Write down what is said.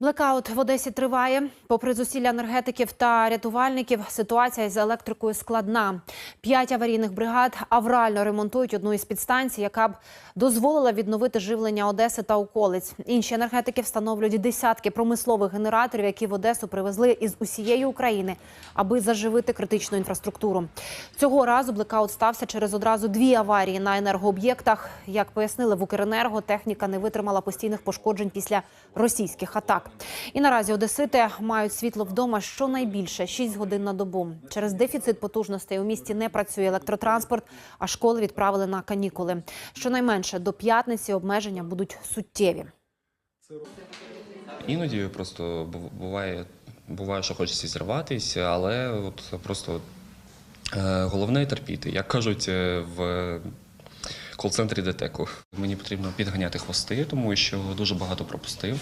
Блекаут в Одесі триває. Попри зусилля енергетиків та рятувальників, ситуація з електрикою складна. П'ять аварійних бригад аврально ремонтують одну із підстанцій, яка б дозволила відновити живлення Одеси та околиць. Інші енергетики встановлюють десятки промислових генераторів, які в Одесу привезли із усієї України, аби заживити критичну інфраструктуру. Цього разу блекаут стався через одразу дві аварії на енергооб'єктах. Як пояснили в Укренерго, техніка не витримала постійних пошкоджень після російських атак. І наразі одесити мають світло вдома щонайбільше 6 годин на добу. Через дефіцит потужностей у місті не працює електротранспорт, а школи відправили на канікули. Щонайменше до п'ятниці обмеження будуть суттєві. Іноді просто бу- буває, буває, що хочеться зірватися, але от просто е, головне терпіти. Як кажуть е, в кол-центрі ДТЕКу, мені потрібно підганяти хвости, тому що дуже багато пропустив.